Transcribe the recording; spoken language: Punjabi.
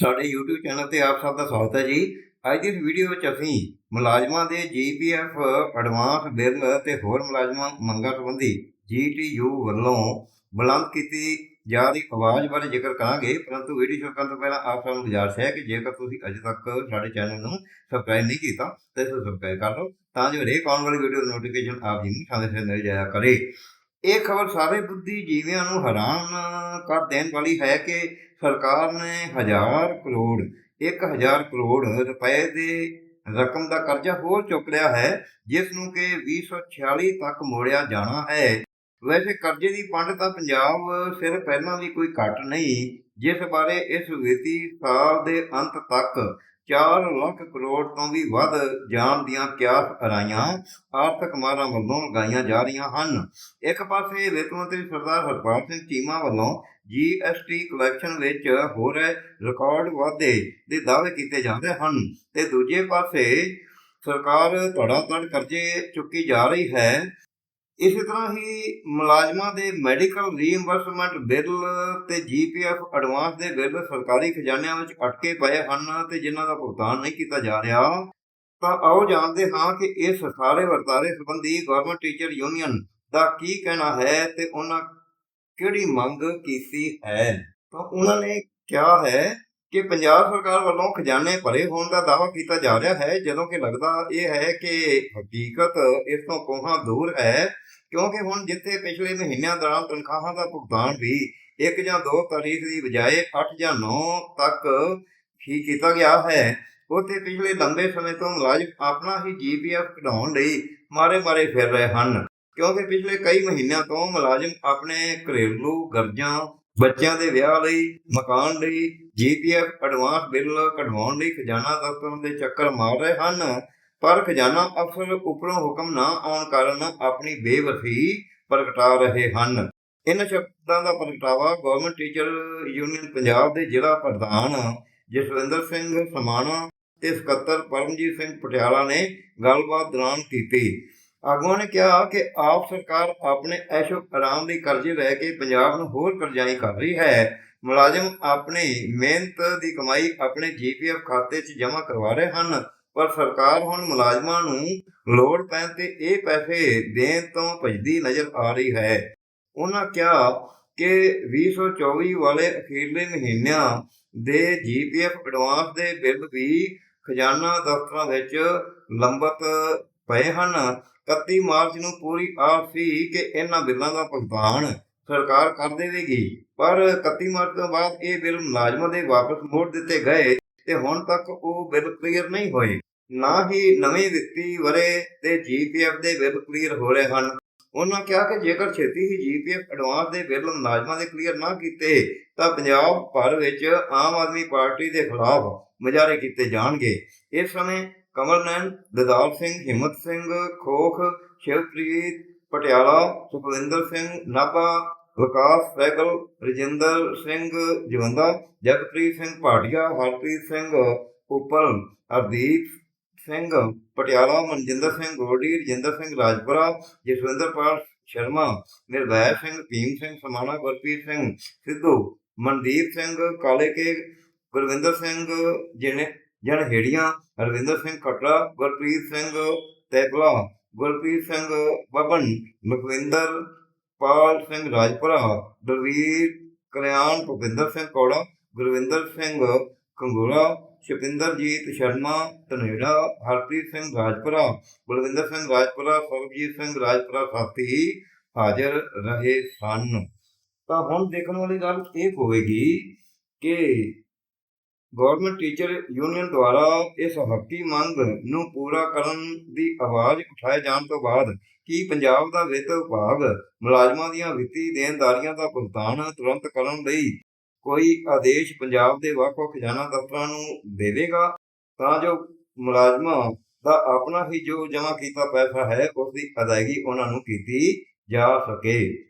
ਸਾਡੇ YouTube ਚੈਨਲ ਤੇ ਆਪ ਸਭ ਦਾ ਸਵਾਗਤ ਹੈ ਜੀ। ਅੱਜ ਦੀ ਇਸ ਵੀਡੀਓ ਵਿੱਚ ਅਸੀਂ ਮੁਲਾਜ਼ਮਾਂ ਦੇ ਜੀਪੀਐਫ ਐਡਵਾਂਸ ਬਿੱਲ ਤੇ ਹੋਰ ਮੁਲਾਜ਼ਮਾਂ ਮੰਗਾਂ ਸੰਬੰਧੀ ਜੀਟੀਯੂ ਵੱਲੋਂ ਬੁਲੰਦ ਕੀਤੀ ਜਾ ਰਹੀ ਆਵਾਜ਼ ਬਾਰੇ ਜ਼ਿਕਰ ਕਰਾਂਗੇ। ਪਰੰਤੂ ਵੀਡੀਓ ਸ਼ੁਰੂ ਕਰਨ ਤੋਂ ਪਹਿਲਾਂ ਆਪ ਸਭ ਨੂੰ ਗੁਜ਼ਾਰਿਸ਼ ਹੈ ਕਿ ਜੇਕਰ ਤੁਸੀਂ ਅਜੇ ਤੱਕ ਸਾਡੇ ਚੈਨਲ ਨੂੰ ਸਬਸਕ੍ਰਾਈਬ ਨਹੀਂ ਕੀਤਾ, ਤਾਂ ਇਸ ਨੂੰ ਸਬਸਕ੍ਰਾਈਬ ਕਰ ਲਓ, ਤਾਂ ਜੋ ਹਰੇਕ ਆਉਣ ਵਾਲੀ ਵੀਡੀਓ ਨੋਟੀਫਿਕੇਸ਼ਨ ਆਪ ਜੀ ਨੂੰ ਸਮੇਂ ਸਿਰ ਮਿਲ ਜਾਇਆ ਕਰੇ। ਇਹ ਖਬਰ ਸਾਰੇ ਬੁੱਧੀ ਜੀਵਿਆਂ ਨੂੰ ਹੈਰਾਨ ਕਰ ਦੇਣ ਵਾਲੀ ਹੈ ਕਿ ਸਰਕਾਰ ਨੇ ਹਜ਼ਾਰ ਕਰੋੜ 1000 ਕਰੋੜ ਰੁਪਏ ਦੇ ਰਕਮ ਦਾ ਕਰਜ਼ਾ ਹੋਰ ਚੁੱਕ ਲਿਆ ਹੈ, ਜਿਸ ਨੂੰ ਕਿ 2046 ਤੱਕ ਮੋੜਿਆ ਜਾਣਾ ਹੈ। ਵੈਸੇ ਕਰਜ਼ੇ ਦੀ ਪੰਡ ਤਾਂ ਪੰਜਾਬ ਸਿਰ ਪਹਿਲਾਂ ਵੀ ਕੋਈ ਘਟ ਨਹੀਂ, ਜਿਸ ਬਾਰੇ ਇਸ ਵਿੱਤੀ ਸਾਲ ਦੇ ਅੰਤ ਤੱਕ 4 ਲੱਖ ਕਰੋੜ ਤੋਂ ਵੀ ਵੱਧ ਜਾਣ ਦੀਆਂ ਕਿਆਸ ਅਰਾਈਆਂ ਆਰਥਿਕ ਮਾਰਾਂ ਵੱਲੋਂ ਲਗਾਈਆਂ ਜਾ ਰਹੀਆਂ ਹਨ। ਇੱਕ ਪਾਸੇ ਵਿੱਤ ਮੰਤਰੀ ਸਰਦਾਰ ਹਰਪਾਲ ਸਿੰਘ ਚੀਮਾ ਵੱਲੋਂ ਜੀਐਸਟੀ ਕਲੈਕਸ਼ਨ ਵਿੱਚ ਹੋ ਰਹੇ ਰਿਕਾਰਡ ਵਾਧੇ ਦੇ ਦਾਅਵੇ ਕੀਤੇ ਜਾਂਦੇ ਹਨ ਤੇ ਦੂਜੇ ਪਾਸੇ ਸਰਕਾਰ ਧੜਾ ਧੜ ਕਰਜ਼ੇ ਚੁੱਕੀ ਜਾ ਰਹੀ ਹੈ। ਇਸੇ ਤਰ੍ਹਾਂ ਹੀ ਮੁਲਾਜ਼ਮਾਂ ਦੇ ਮੈਡੀਕਲ ਰੀਇੰਬਰਸਮੈਂਟ ਬਿੱਲ ਤੇ ਜੀਪੀਐਫ ਐਡਵਾਂਸ ਦੇ ਬਿੱਲ ਸਰਕਾਰੀ ਖਜ਼ਾਨਿਆਂ ਵਿੱਚ ਅਟਕੇ ਪਏ ਹਨ ਤੇ ਜਿਨ੍ਹਾਂ ਦਾ ਭੁਗਤਾਨ ਨਹੀਂ ਕੀਤਾ ਜਾ ਰਿਹਾ। ਤਾਂ ਆਓ ਜਾਣਦੇ ਹਾਂ ਕਿ ਇਸ ਸਾਰੇ ਵਰਤਾਰੇ ਸੰਬੰਧੀ ਗਵਰਨਮੈਂਟ ਟੀਚਰ ਯੂਨੀਅਨ ਦਾ ਕੀ ਕਹਿਣਾ ਹੈ ਤੇ ਉਹਨਾਂ ਕਿਹੜੀ ਮੰਗ ਕੀਤੀ ਹੈ। ਤਾਂ ਉਹਨਾਂ ਨੇ ਕਿਹਾ ਹੈ ਕਿ ਪੰਜਾਬ ਸਰਕਾਰ ਵੱਲੋਂ ਖਜ਼ਾਨੇ ਭਰੇ ਹੋਣ ਦਾ ਦਾਅਵਾ ਕੀਤਾ ਜਾ ਰਿਹਾ ਹੈ, ਜਦੋਂ ਕਿ ਲੱਗਦਾ ਇਹ ਹੈ ਕਿ ਹਕੀਕਤ ਇਸ ਤੋਂ ਕੋਹਾਂ ਦੂਰ ਹੈ, ਕਿਉਂਕਿ ਹੁਣ ਜਿੱਥੇ ਪਿਛਲੇ ਮਹੀਨਿਆਂ ਦੌਰਾਨ ਤਨਖਾਹਾਂ ਦਾ ਭੁਗਤਾਨ ਵੀ 1 ਜਾਂ 2 ਤਾਰੀਖ ਦੀ ਬਜਾਏ 8 ਜਾਂ 9 ਤੱਕ ਹੀ ਕੀਤਾ ਗਿਆ ਹੈ, ਉੱਥੇ ਪਿਛਲੇ ਲੰਬੇ ਸਮੇਂ ਤੋਂ ਮੁਲਾਜ਼ਮ ਆਪਣਾ ਹੀ ਜੀਪੀਐਫ ਕਢਾਉਣ ਲਈ ਮਾਰੇ-ਮਾਰੇ ਫਿਰ ਰਹੇ ਹਨ, ਕਿਉਂਕਿ ਪਿਛਲੇ ਕਈ ਮਹੀਨਿਆਂ ਤੋਂ ਮੁਲਾਜ਼ਮ ਆਪਣੇ ਘਰੇਲੂ ਗਰਜਾਂ ਬੱਚਿਆਂ ਦੇ ਵਿਆਹ ਲਈ, ਮਕਾਨ ਲਈ, ਜੀਪੀਐਫ ਐਡਵਾਂਸ ਬਿੱਲ ਕਢਵਾਉਣ ਲਈ ਖਜ਼ਾਨਾ ਦਫ਼ਤਰ ਦੇ ਚੱਕਰ ਮਾਰ ਰਹੇ ਹਨ। ਪਰ ਖਜ਼ਾਨਾ ਅਫਸਰ ਉੱਪਰੋਂ ਹੁਕਮ ਨਾ ਆਉਣ ਕਾਰਨ ਆਪਣੀ ਬੇਵਸੀ ਪ੍ਰਗਟਾ ਰਹੇ ਹਨ। ਇਹਨਾਂ ਸ਼ਬਦਾਂ ਦਾ ਪ੍ਰਗਟਾਵਾ ਗਵਰਨਮੈਂਟ ਟੀਚਰ ਯੂਨੀਅਨ ਪੰਜਾਬ ਦੇ ਜ਼ਿਲ੍ਹਾ ਪ੍ਰਧਾਨ ਜਸਵਿੰਦਰ ਸਿੰਘ ਸਮਾਣਾ ਤੇ ਸਕੱਤਰ ਪਰਮਜੀਤ ਸਿੰਘ ਪਟਿਆਲਾ ਨੇ ਗੱਲਬਾਤ ਦੌਰਾਨ ਕੀਤੀ। ਆਗੂਆਂ ਨੇ ਕਿਹਾ ਕਿ ਆਪ ਸਰਕਾਰ ਆਪਣੇ ਐਸ਼ੋ ਆਰਾਮ ਲਈ ਕਰਜ਼ੇ ਲੈ ਕੇ ਪੰਜਾਬ ਨੂੰ ਹੋਰ ਕਰਜ਼ਾਈ ਕਰ ਰਹੀ ਹੈ। ਮੁਲਾਜ਼ਮ ਆਪਣੀ ਮਿਹਨਤ ਦੀ ਕਮਾਈ ਆਪਣੇ ਜੀਪੀਐਫ ਖਾਤੇ 'ਚ ਜਮ੍ਹਾਂ ਕਰਵਾ ਰਹੇ ਹਨ, ਪਰ ਸਰਕਾਰ ਹੁਣ ਮੁਲਾਜ਼ਮਾਂ ਨੂੰ ਲੋੜ ਪੈਣ ਤੇ ਇਹ ਪੈਸੇ ਦੇਣ ਤੋਂ ਭਜਦੀ ਨਜ਼ਰ ਆ ਰਹੀ ਹੈ। ਉਹਨਾਂ ਕਿਹਾ ਕਿ 2024 ਵਾਲੇ ਅਖੀਰਲੇ ਮਹੀਨਿਆਂ ਦੇ ਜੀਪੀਐਫ ਐਡਵਾਂਸ ਦੇ ਬਿੱਲ ਵੀ ਖਜ਼ਾਨਾ ਦਫ਼ਤਰਾਂ ਵਿੱਚ ਲੰਬਤ ਪਏ ਹਨ। 31 ਮਾਰਚ ਨੂੰ ਪੂਰੀ ਆਸ ਸੀ ਕਿ ਇਹਨਾਂ ਬਿੱਲਾਂ ਦਾ ਭੁਗਤਾਨ ਸਰਕਾਰ ਕਰ ਦੇਵੇਗੀ। ਪਰ 31 ਮਾਰਚ ਤੋਂ ਬਾਅਦ ਇਹ ਬਿੱਲ ਮੁਲਾਜ਼ਮਾਂ ਦੇ ਵਾਪਸ ਮੋੜ ਦਿੱਤੇ ਗਏ ਤੇ ਹੁਣ ਤੱਕ ਉਹ ਬਿੱਲ ਕਲੀਅਰ ਨਹੀਂ ਹੋਏ। ਨਾ ਹੀ ਨਵੇਂ ਵਿੱਤੀ ਵਰੇ ਤੇ ਜੀਪੀਐਫ ਦੇ ਬਿੱਲ ਕਲੀਅਰ ਹੋ ਰਹੇ ਹਨ। ਉਹਨਾਂ ਕਿਹਾ ਕਿ ਜੇਕਰ ਛੇਤੀ ਹੀ ਜੀਪੀਐਫ ਐਡਵਾਂਸ ਦੇ ਬਿੱਲ ਮੁਲਾਜ਼ਮਾਂ ਦੇ ਕਲੀਅਰ ਨਾ ਕੀਤੇ, ਤਾਂ ਪੰਜਾਬ ਭਰ ਵਿੱਚ ਆਮ ਆਦਮੀ ਪਾਰਟੀ ਦੇ ਖਿਲਾਫ ਮੁਜ਼ਾਹਰੇ ਕੀਤੇ ਜਾਣਗੇ। ਇਸ ਸਮੇਂ ਕਮਲਨੈਨ ਦਦਾਰ ਸਿੰਘ, ਹਿੰਮਤ ਸਿੰਘ, ਖੋਖ, ਸ਼ਿਵਪ੍ਰੀਤ, ਪਟਿਆਲਾ, ਸੁਖਵਿੰਦਰ ਸਿੰਘ, ਨਾਭਾ, ਵਿਕਾਸ, ਸੈਗਲ, ਰਜਿੰਦਰ ਸਿੰਘ, ਜਵੰਦਾ, ਜਗਪ੍ਰੀਤ ਸਿੰਘ ਭਾਟੀਆ, ਹਰਪ੍ਰੀਤ ਸਿੰਘ ਉੱਪਲ, ਹਰਦੀਪ ਸਿੰਘ ਪਟਿਆਲਾ, ਮਨਜਿੰਦਰ ਸਿੰਘ ਗੋਲਡੀ, ਰਜਿੰਦਰ ਸਿੰਘ ਰਾਜਪੁਰਾ ਜਸਵਿੰਦਰਪਾਲ ਸ਼ਰਮਾ ਨਿਰਭੈ ਸਿੰਘ, ਭੀਮ ਸਿੰਘ ਸਮਾਣਾ, ਗੁਰਪ੍ਰੀਤ ਸਿੰਘ ਸਿੱਧੂ, ਮਨਦੀਪ ਸਿੰਘ ਕਾਲੇ ਕੇ ਗੁਰਵਿੰਦਰ ਸਿੰਘ ਜਿਹਨੇ ਜਨ ਹੇੜੀਆਂ ਰਵਿੰਦਰ ਸਿੰਘ ਖਟੜਾ, ਗੁਰਪ੍ਰੀਤ ਸਿੰਘ ਤੈਕਲਾ ਗੁਰਪ੍ਰੀਤ ਸਿੰਘ ਬਬਨ ਮੁਖਵਿੰਦਰ ਪਾਲ ਸਿੰਘ ਰਾਜਪੁਰਾ, ਦਲਵੀਰ ਕਲਿਆਣ ਭੁਪਿੰਦਰ ਸਿੰਘ ਕੌੜਾ, ਗੁਰਵਿੰਦਰ ਸਿੰਘ ਕੰਗੋੜਾ ਸ਼ਪਿੰਦਰਜੀਤ ਸ਼ਰਮਾ, ਧਨੇੜਾ, ਹਰਪ੍ਰੀਤ ਸਿੰਘ ਰਾਜਪੁਰਾ, ਬਲਵਿੰਦਰ ਸਿੰਘ ਰਾਜਪੁਰਾ ਸਰਬਜੀਤ ਸਿੰਘ ਰਾਜਪੁਰਾ ਸਾਥੀ ਹਾਜ਼ਰ ਰਹੇ ਸਨ। ਤਾਂ ਹੁਣ ਦੇਖਣ ਵਾਲੀ ਗੱਲ ਇਹ ਹੋਵੇਗੀ ਕਿ ਗਵਰਨਮੈਂਟ ਟੀਚਰ ਯੂਨੀਅਨ ਦੁਆਰਾ ਇਸ ਹੱਕੀ ਮੰਗ ਨੂੰ ਪੂਰਾ ਕਰਨ ਦੀ ਆਵਾਜ਼ ਉਠਾਏ ਜਾਣ ਤੋਂ ਬਾਅਦ ਕੀ ਪੰਜਾਬ ਦਾ ਵਿੱਤ ਵਿਭਾਗ ਮੁਲਾਜ਼ਮਾਂ ਦੀਆਂ ਵਿੱਤੀ ਦੇਣਦਾਰੀਆਂ ਦਾ ਭੁਗਤਾਨ ਤੁਰੰਤ ਕਰਨ ਲਈ ਕੋਈ ਆਦੇਸ਼ ਪੰਜਾਬ ਦੇ ਵੱਖ-ਵੱਖ ਖਜ਼ਾਨਾ ਦਫ਼ਤਰਾਂ ਨੂੰ ਦੇਵੇਗਾ? ਤਾਂ ਜੋ ਮੁਲਾਜ਼ਮਾਂ ਦਾ ਆਪਣਾ ਹੀ ਜੋ ਜਮ੍ਹਾਂ ਕੀਤਾ ਪੈਸਾ ਹੈ, ਉਸ ਦੀ ਅਦਾਇਗੀ ਉਹਨਾਂ ਨੂੰ ਕੀਤੀ ਜਾ ਸਕੇ।